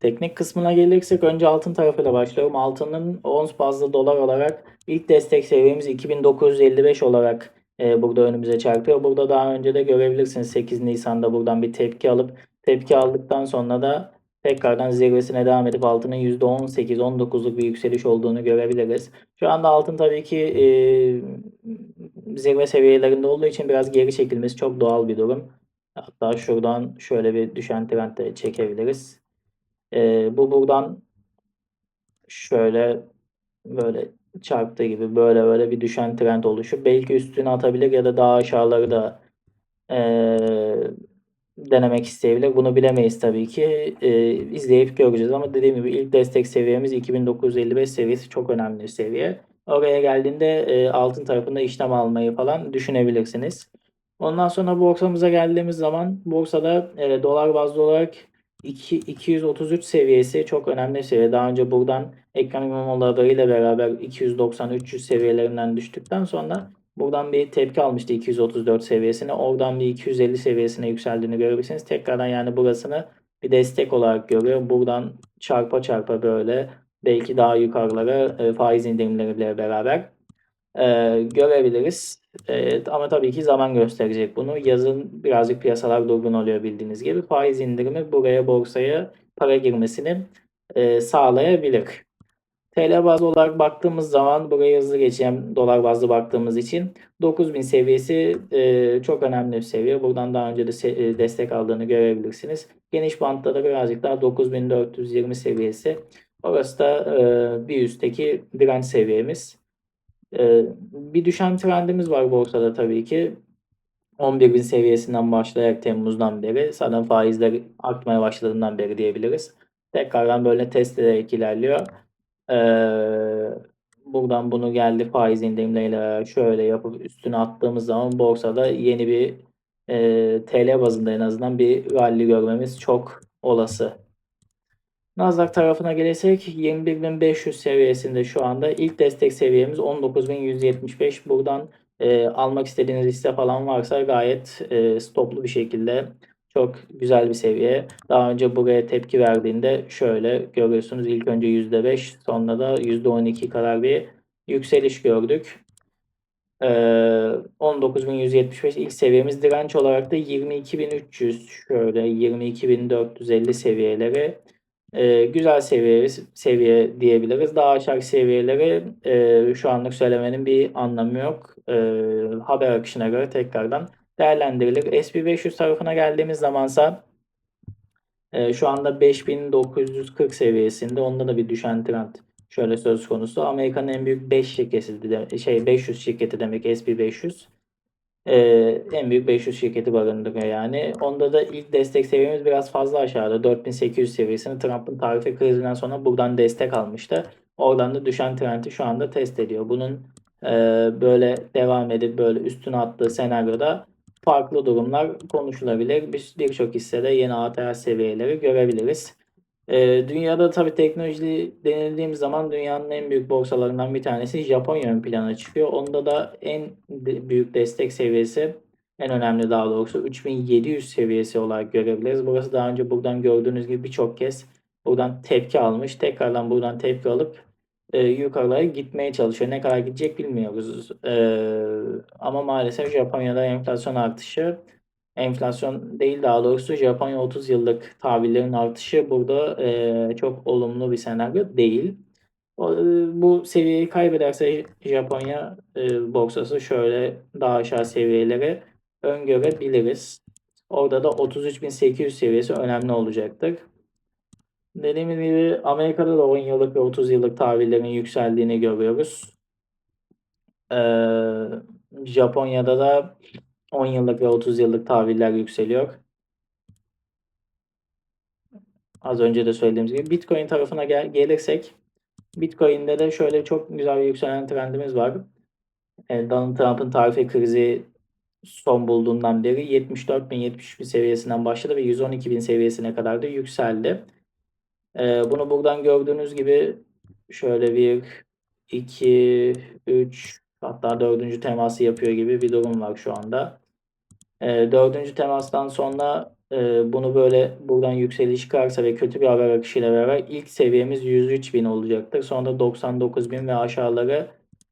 Teknik kısmına gelirsek önce altın tarafıyla başlıyorum. Altının ons bazlı dolar olarak ilk destek seviyemiz 2955 olarak e, burada önümüze çarpıyor. Burada daha önce de görebilirsiniz 8 Nisan'da buradan bir tepki alıp tepki aldıktan sonra da tekrardan zirvesine devam edip altının %18-19'luk bir yükseliş olduğunu görebiliriz. Şu anda altın tabii ki e, zirve seviyelerinde olduğu için biraz geri çekilmesi çok doğal bir durum. Hatta şuradan şöyle bir düşen trend de çekebiliriz. E, bu buradan şöyle böyle çarptığı gibi böyle böyle bir düşen trend oluşup belki üstüne atabilir ya da daha aşağıları da e, denemek isteyebilir. Bunu bilemeyiz tabii ki. E, izleyip göreceğiz ama dediğim gibi ilk destek seviyemiz 2955 seviyesi çok önemli bir seviye. Oraya geldiğinde e, altın tarafında işlem almayı falan düşünebilirsiniz. Ondan sonra borsamıza geldiğimiz zaman borsada e, dolar bazlı olarak 2, 233 seviyesi çok önemli seviye. Daha önce buradan Ekrem İmamoğlu ile beraber 290-300 seviyelerinden düştükten sonra buradan bir tepki almıştı 234 seviyesine. Oradan bir 250 seviyesine yükseldiğini görebilirsiniz. Tekrardan yani burasını bir destek olarak görüyor. Buradan çarpa çarpa böyle belki daha yukarılara e, faiz indirimleriyle beraber e, görebiliriz. E, ama tabii ki zaman gösterecek bunu. Yazın birazcık piyasalar durgun oluyor bildiğiniz gibi. Faiz indirimi buraya borsaya para girmesini e, sağlayabilir. TL bazlı olarak baktığımız zaman buraya hızlı geçeceğim dolar bazlı baktığımız için 9000 seviyesi e, çok önemli bir seviye. Buradan daha önce de e, destek aldığını görebilirsiniz. Geniş bantta da birazcık daha 9420 seviyesi. Orası da e, bir üstteki direnç seviyemiz. E, bir düşen trendimiz var borsada tabii ki. 11.000 seviyesinden başlayarak Temmuz'dan beri zaten faizler artmaya başladığından beri diyebiliriz. Tekrardan böyle test ederek ilerliyor. Ee, buradan bunu geldi faiz indirimleriyle şöyle yapıp üstüne attığımız zaman borsada yeni bir e, TL bazında en azından bir rally görmemiz çok olası. Nasdaq tarafına gelirsek 21.500 seviyesinde şu anda ilk destek seviyemiz 19.175. Buradan e, almak istediğiniz hisse falan varsa gayet e, stoplu bir şekilde çok güzel bir seviye. Daha önce buraya tepki verdiğinde şöyle görüyorsunuz. İlk önce %5 sonra da %12 kadar bir yükseliş gördük. Ee, 19.175 ilk seviyemiz direnç olarak da 22.300 şöyle 22.450 seviyeleri e, güzel seviye seviye diyebiliriz. Daha aşağı seviyeleri e, şu anlık söylemenin bir anlamı yok. E, haber akışına göre tekrardan değerlendirilir. SP500 tarafına geldiğimiz zamansa e, şu anda 5940 seviyesinde. Onda da bir düşen trend şöyle söz konusu. Amerika'nın en büyük 5 şirketi de, şey 500 şirketi demek SP500. Ee, en büyük 500 şirketi barındırıyor yani. Onda da ilk destek seviyemiz biraz fazla aşağıda. 4800 seviyesini Trump'ın tarife krizinden sonra buradan destek almıştı. Oradan da düşen trendi şu anda test ediyor. Bunun e, böyle devam edip böyle üstüne attığı senaryoda farklı durumlar konuşulabilir. Birçok hissede yeni ATH seviyeleri görebiliriz. Ee, dünyada tabii teknoloji denildiğimiz zaman dünyanın en büyük borsalarından bir tanesi Japonya ön plana çıkıyor. Onda da en büyük destek seviyesi, en önemli daha doğrusu 3700 seviyesi olarak görebiliriz. Burası daha önce buradan gördüğünüz gibi birçok kez buradan tepki almış. Tekrardan buradan tepki alıp e, yukarılara gitmeye çalışıyor. Ne kadar gidecek bilmiyoruz. E, ama maalesef Japonya'da enflasyon artışı enflasyon değil daha doğrusu Japonya 30 yıllık tahvillerin artışı burada e, çok olumlu bir senaryo değil. O, e, bu seviyeyi kaybederse Japonya e, borsası şöyle daha aşağı seviyelere öngörebiliriz. Orada da 33.800 seviyesi önemli olacaktır. Dediğim gibi Amerika'da da 10 yıllık ve 30 yıllık tahvillerin yükseldiğini görüyoruz. Ee, Japonya'da da 10 yıllık ve 30 yıllık tahviller yükseliyor. Az önce de söylediğimiz gibi Bitcoin tarafına gel gelirsek Bitcoin'de de şöyle çok güzel bir yükselen trendimiz var. E, Donald Trump'ın tarife krizi son bulduğundan beri 74 bin 73 bin seviyesinden başladı ve 112 bin seviyesine kadar da yükseldi. E, bunu buradan gördüğünüz gibi şöyle bir 2 3 hatta dördüncü teması yapıyor gibi bir durum var şu anda. E, dördüncü temastan sonra Eee, bunu böyle buradan yükseliş çıkarsa ve kötü bir haber akışıyla beraber ilk seviyemiz 103.000 olacaktır. Sonra 99.000 ve aşağıları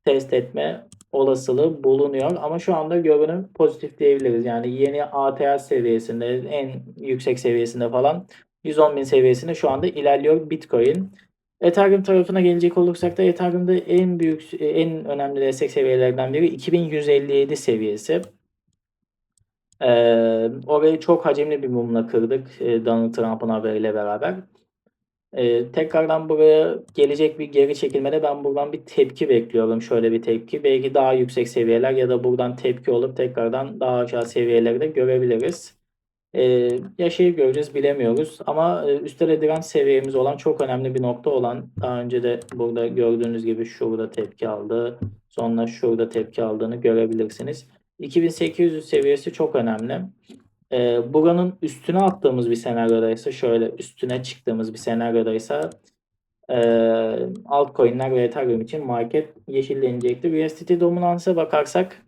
test etme olasılığı bulunuyor. Ama şu anda görünüm pozitif diyebiliriz. Yani yeni ATH seviyesinde en yüksek seviyesinde falan 110.000 seviyesinde şu anda ilerliyor Bitcoin. Ethereum tarafına gelecek olursak da Ethereum'da en büyük en önemli destek seviyelerinden biri 2157 seviyesi. Eee, orayı çok hacimli bir mumla kırdık eee, Donald Trump'ın haberiyle beraber. Eee, tekrardan buraya gelecek bir geri çekilmede ben buradan bir tepki bekliyorum. Şöyle bir tepki. Belki daha yüksek seviyeler ya da buradan tepki olup tekrardan daha aşağı seviyeleri de görebiliriz. Eee, yaşayıp göreceğiz bilemiyoruz ama eee, üstte de direnç seviyemiz olan çok önemli bir nokta olan daha önce de burada gördüğünüz gibi şurada tepki aldı. Sonra şurada tepki aldığını görebilirsiniz. 2800 seviyesi çok önemli. Eee, buranın üstüne attığımız bir senaryodaysa şöyle üstüne çıktığımız bir senaryodaysa eee altcoin'ler ve Ethereum için market yeşillenecektir. USDT dominansa bakarsak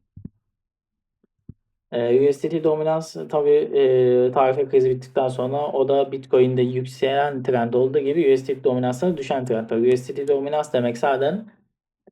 Eee, USDT dominans tabii eee, tarife krizi bittikten sonra o da Bitcoin'de yükselen trend olduğu gibi USDT dominansında düşen trend var. USDT dominans demek zaten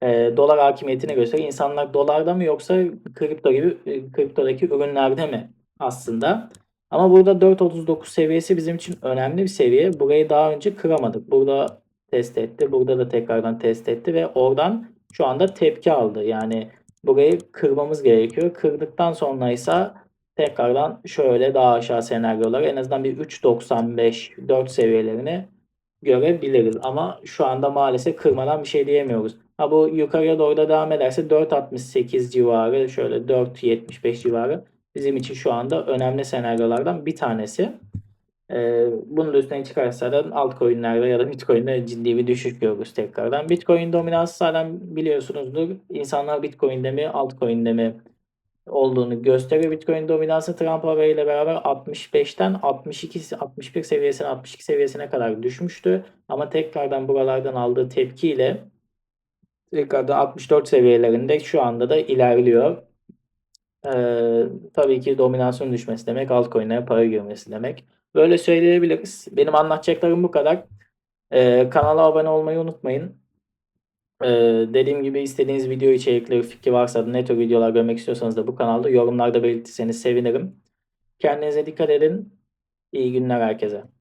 eee, dolar hakimiyetini gösteriyor. İnsanlar dolarda mı yoksa kripto gibi eee, kriptodaki ürünlerde mi aslında? Ama burada 4.39 seviyesi bizim için önemli bir seviye. Burayı daha önce kıramadık. Burada test etti. Burada da tekrardan test etti ve oradan şu anda tepki aldı. Yani burayı kırmamız gerekiyor. Kırdıktan sonra ise tekrardan şöyle daha aşağı senaryolar en azından bir 3.95 4 seviyelerini görebiliriz. Ama şu anda maalesef kırmadan bir şey diyemiyoruz. Ha bu yukarıya doğru da devam ederse 4.68 civarı şöyle 4.75 civarı bizim için şu anda önemli senaryolardan bir tanesi. Ee, bunun da üstüne çıkarsa altcoin'lerde ya da Bitcoin'de ciddi bir düşüş görürüz tekrardan. Bitcoin dominansı zaten biliyorsunuzdur. İnsanlar Bitcoin'de mi altcoin'de mi olduğunu gösteriyor. Bitcoin dominansı Trump haberiyle beraber 65'ten 62 61 seviyesine 62 seviyesine kadar düşmüştü. Ama tekrardan buralardan aldığı tepkiyle tekrardan 64 seviyelerinde şu anda da ilerliyor. Ee, tabii ki dominasyonun düşmesi demek altcoin'lere para girmesi demek. Böyle söyleyebiliriz. Benim anlatacaklarım bu kadar. Ee, kanala abone olmayı unutmayın. Ee, dediğim gibi istediğiniz video içerikleri fikri varsa da ne tür videolar görmek istiyorsanız da bu kanalda yorumlarda belirtirseniz sevinirim. Kendinize dikkat edin. İyi günler herkese.